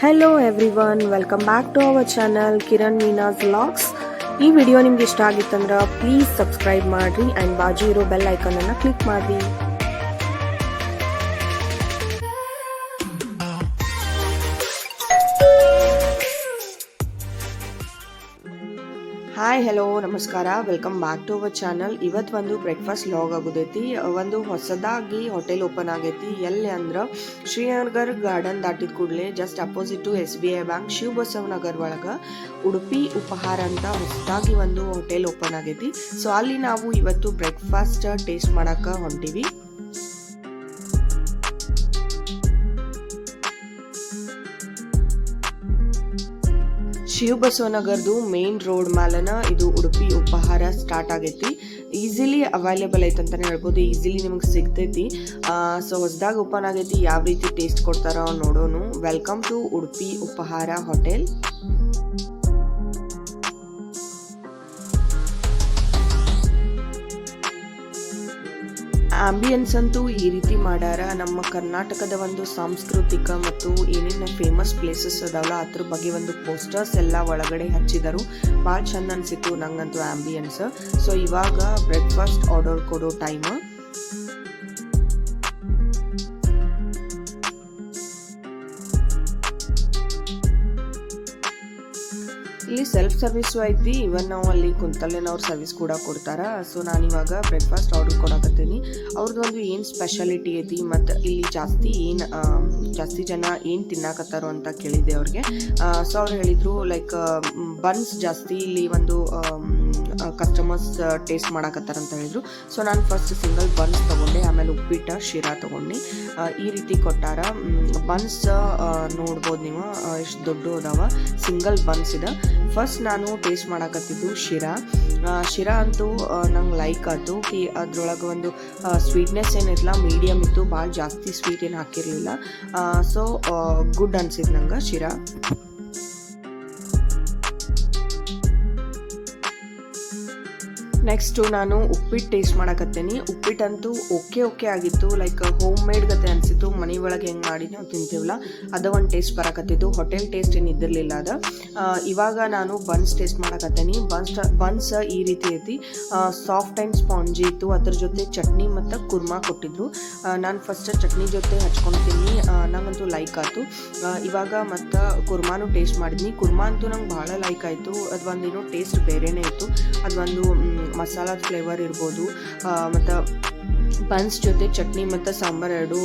Hello everyone welcome back to our channel Kiran Meena's vlogs ಈ video ನಿಮ್ಗೆ ಇಷ್ಟ ಆಗಿತ್ತಂದ್ರೆ ಪ್ಲೀಸ್ ಸಬ್ಸ್ಕ್ರೈಬ್ ಮಾಡಿರಿ ಆ್ಯಂಡ್ ಬಾಜು ಇರೋ ಬೆಲ್ ಐಕನನ್ನು ಕ್ಲಿಕ್ ಮಾಡಿರಿ. ಹಾಯ್ ಹಲೋ ನಮಸ್ಕಾರ. Welcome back to our channel ಇವತ್ತು ಒಂದು ಬ್ರೇಕ್ಫಾಸ್ಟ್ ಲಾಗ್ ಆಗೋದೈತಿ. ಒಂದು ಹೊಸದಾಗಿ ಹೋಟೆಲ್ ಓಪನ್ ಆಗೈತಿ. ಎಲ್ಲಿ ಅಂದ್ರೆ ಶ್ರೀನಗರ್ ಗಾರ್ಡನ್ ದಾಟಿದ ಕೂಡಲೇ just opposite to S B I bank Shiva Basav Nagar ಒಳಗೆ ಉಡುಪಿ ಉಪಹಾರ ಅಂತ ಹೊಸದಾಗಿ ಒಂದು ಹೋಟೆಲ್ ಓಪನ್ ಆಗೈತಿ. ಸೊ ಅಲ್ಲಿ ನಾವು ಇವತ್ತು ಬ್ರೇಕ್ಫಾಸ್ಟ್ ಟೇಸ್ಟ್ ಮಾಡಕ್ಕೆ ಹೊಂಟಿವಿ. ಶಿವ ಬಸವನಗರದು ಮೇನ್ ರೋಡ್ ಮ್ಯಾಲನ ಇದು ಉಡುಪಿ ಉಪಹಾರ ಸ್ಟಾರ್ಟ್ ಆಗೈತಿ. ಈಸಿಲಿ ಅವೈಲೇಬಲ್ ಐತೆ ಅಂತಾನೆ ಹೇಳ್ಬೋದು ಈಸಿಲಿ ನಿಮಗೆ ಸಿಗ್ತೈತಿ. ಸೊ ಹೊಸದಾಗಿ ಓಪನ್ ಆಗೈತಿ, ಯಾವ ರೀತಿ ಟೇಸ್ಟ್ ಕೊಡ್ತಾರೋ ನೋಡೋನು. ವೆಲ್ಕಮ್ ಟು ಉಡುಪಿ ಉಪಹಾರ ಹೋಟೆಲ್ ಆಂಬಿಯನ್ಸ್ ಅಂತೂ ಈ ರೀತಿ ಮಾಡ್ಯಾರ. ನಮ್ಮ ಕರ್ನಾಟಕದ ಒಂದು ಸಾಂಸ್ಕೃತಿಕ ಮತ್ತು ಏನೇನು ಫೇಮಸ್ ಪ್ಲೇಸಸ್ ಅದಾವಲ್ಲ, ಅದ್ರ ಬಗ್ಗೆ ಒಂದು ಪೋಸ್ಟರ್ಸ್ ಎಲ್ಲ ಒಳಗಡೆ ಹಚ್ಚಿದರು. ಭಾಳ ಚಂದ ಅನಿಸಿತ್ತು ನಂಗಂತೂ ಆಂಬಿಯನ್ಸ್ ಸೊ ಇವಾಗ ಬ್ರೇಕ್ಫಾಸ್ಟ್ ಆರ್ಡರ್ ಕೊಡೋ ಟೈಮ್ ಇಲ್ಲಿ ಸೆಲ್ಫ್ ಸರ್ವಿಸು ಐತಿ. ಇವನ್ ನಾವು ಅಲ್ಲಿ ಕುಂತಲ್ಲೇನ ಅವ್ರು ಸರ್ವಿಸ್ ಕೂಡ ಕೊಡ್ತಾರ. ಸೊ ನಾನು ಇವಾಗ ಬ್ರೇಕ್ಫಾಸ್ಟ್ ಆರ್ಡರ್ ಕೊಡಕತ್ತೀನಿ. ಅವ್ರದ್ದು ಒಂದು ಏನು ಸ್ಪೆಷಾಲಿಟಿ ಐತಿ ಮತ್ತು ಇಲ್ಲಿ ಜಾಸ್ತಿ ಏನು ಜಾಸ್ತಿ ಜನ ಏನು ತಿನ್ನಾಕತ್ತಾರೋ ಅಂತ ಕೇಳಿದೆ ಅವ್ರಿಗೆ. ಸೊ ಅವ್ರು ಹೇಳಿದರು ಲೈಕ್ ಬನ್ಸ್ ಜಾಸ್ತಿ ಇಲ್ಲಿ ಒಂದು ಕಸ್ಟಮರ್ಸ್ ಟೇಸ್ಟ್ ಮಾಡಕತ್ತಾರ ಅಂತ ಹೇಳಿದ್ರು. ಸೊ ನಾನು ಫಸ್ಟ್ ಸಿಂಗಲ್ ಬನ್ಸ್ ತೊಗೊಂಡೆ, ಆಮೇಲೆ ಉಪ್ಪಿಟ್ಟು, ಶಿರಾ ತೊಗೊಂಡು. ಈ ರೀತಿ ಕೊಟ್ಟಾರ. ಬನ್ಸ್ ನೋಡ್ಬೋದು ನೀವು ಎಷ್ಟು ದೊಡ್ಡ ಅದಾವ. ಸಿಂಗಲ್ ಬನ್ಸ್ ಇದೆ. ಫಸ್ಟ್ ನಾನು ಟೇಸ್ಟ್ ಮಾಡಾಕತ್ತಿದ್ದು ಶಿರಾ. ಶಿರಾ ಅಂತೂ ನಂಗೆ ಲೈಕ್ ಆಯಿತು. ಕಿ ಅದ್ರೊಳಗೆ ಒಂದು ಸ್ವೀಟ್ನೆಸ್ ಏನಿಲ್ಲ ಮೀಡಿಯಮ್ ಇತ್ತು ಭಾಳ ಜಾಸ್ತಿ ಸ್ವೀಟ್ ಏನು ಹಾಕಿರಲಿಲ್ಲ. ಸೊ ಗುಡ್ ಅನ್ಸಿದ್ದು ನಂಗೆ ಶಿರಾ. ನೆಕ್ಸ್ಟು ನಾನು ಉಪ್ಪಿಟ್ಟು ಟೇಸ್ಟ್ ಮಾಡಕತ್ತೇನಿ. ಉಪ್ಪಿಟ್ಟಂತೂ ಓಕೆ ಓಕೆ ಆಗಿತ್ತು. ಲೈಕ್ ಹೋಮ್ ಮೇಡ್ ಗತೆ ಅನಿಸಿತ್ತು. ಮನೆ ಒಳಗೆ ಹೆಂಗೆ ಮಾಡಿ ನಾವು ತಿಂತೀವಲ್ಲ, ಅದು ಒಂದು ಟೇಸ್ಟ್ ಬರಕತ್ತಿತ್ತು. ಹೋಟೆಲ್ ಟೇಸ್ಟ್ ಏನು ಇದ್ದಿರಲಿಲ್ಲ ಅದು. ಇವಾಗ ನಾನು ಬನ್ಸ್ ಟೇಸ್ಟ್ ಮಾಡಕತ್ತೇನಿ. ಬನ್ಸ್ ಬನ್ಸ್ ಈ ರೀತಿ ಐತಿ. ಸಾಫ್ಟ್ ಆ್ಯಂಡ್ ಸ್ಪಾಂಜಿ ಇತ್ತು. ಅದ್ರ ಜೊತೆ ಚಟ್ನಿ ಮತ್ತು ಕುರ್ಮಾ ಕೊಟ್ಟಿದ್ರು. ನಾನು ಫಸ್ಟ್ ಚಟ್ನಿ ಜೊತೆ ಹಚ್ಕೊತೀನಿ. ನಂಗಂತೂ ಲೈಕ್ ಆಯಿತು. ಇವಾಗ ಮತ್ತು ಕುರ್ಮಾನು ಟೇಸ್ಟ್ ಮಾಡಿದ್ನಿ. ಕುರ್ಮಾ ಅಂತೂ ನಂಗೆ ಭಾಳ ಲೈಕ್ ಆಯಿತು. ಅದು ಒಂದೇನೋ ಟೇಸ್ಟ್ ಬೇರೆನೇ ಇತ್ತು. ಅದೊಂದು ಮಸಾಲಾದ ಫ್ಲೇವರ್ ಇರ್ಬೋದು. ಮತ್ತು ಬನ್ಸ್ ಜೊತೆ ಚಟ್ನಿ ಮತ್ತು ಸಾಂಬಾರು ಎರಡು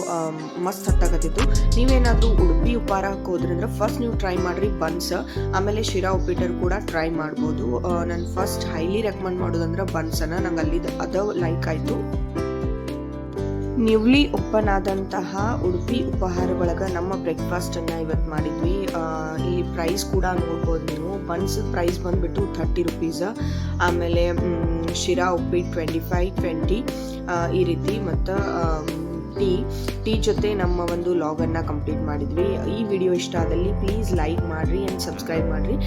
ಮಸ್ತ್ ಹತ್ತಾಗತ್ತಿತ್ತು ನೀವೇನಾದರೂ ಉಡುಪಿ ಉಪಹಾರ ಹೋದ್ರಿ ಫಸ್ಟ್ ನೀವು ಟ್ರೈ ಮಾಡಿರಿ ಬನ್ಸ್ ಆಮೇಲೆ ಶಿರಾ ಉಪ್ಪಿಟ್ಟರು ಕೂಡ ಟ್ರೈ ಮಾಡ್ಬೋದು. ನಾನು ಫಸ್ಟ್ ಹೈಲಿ ರೆಕಮೆಂಡ್ ಮಾಡೋದಂದ್ರೆ ಬನ್ಸನ್ನು ನಂಗೆ ಅಲ್ಲಿದ್ದು ಅದು ಲೈಕ್ ಆಯಿತು. ನ್ಯೂಲಿ ಓಪನ್ ಆದಂತಹ ಉಡುಪಿ ಉಪಹಾರ ಒಳಗೆ ನಮ್ಮ ಬ್ರೇಕ್ಫಾಸ್ಟನ್ನು ಇವತ್ತು ಮಾಡಿದ್ವಿ. ಈ ಪ್ರೈಸ್ ಕೂಡ ನೋಡ್ಬೋದು ನೀವು. ಬನ್ಸ್ ಪ್ರೈಸ್ ಬಂದುಬಿಟ್ಟು ಥರ್ಟಿ ರುಪೀಸ್ ಆಮೇಲೆ shira uppittu twenty five twenty ಈ ರೀತಿ ಮತ್ತು ಟೀ. ಟೀ ಜೊತೆ ನಮ್ಮ ಒಂದು ಲಾಗನ್ನು ಕಂಪ್ಲೀಟ್ ಮಾಡಿದ್ವಿ. ಈ ವಿಡಿಯೋ ಇಷ್ಟ ಆದಲ್ಲಿ ಪ್ಲೀಸ್ ಲೈಕ್ ಮಾಡಿರಿ ಆ್ಯಂಡ್ ಸಬ್ಸ್ಕ್ರೈಬ್ ಮಾಡಿರಿ.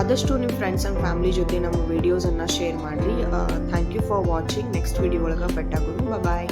ಆದಷ್ಟು ನಿಮ್ಮ ಫ್ರೆಂಡ್ಸ್ ಆ್ಯಂಡ್ ಫ್ಯಾಮಿಲಿ ಜೊತೆ ನಮ್ಮ ವೀಡಿಯೋಸನ್ನು ಶೇರ್ ಮಾಡಿರಿ. Thank you for watching next video ಒಳಗೆ ಬೆಟ್ಟಾಗೋದು ಬಾಯ್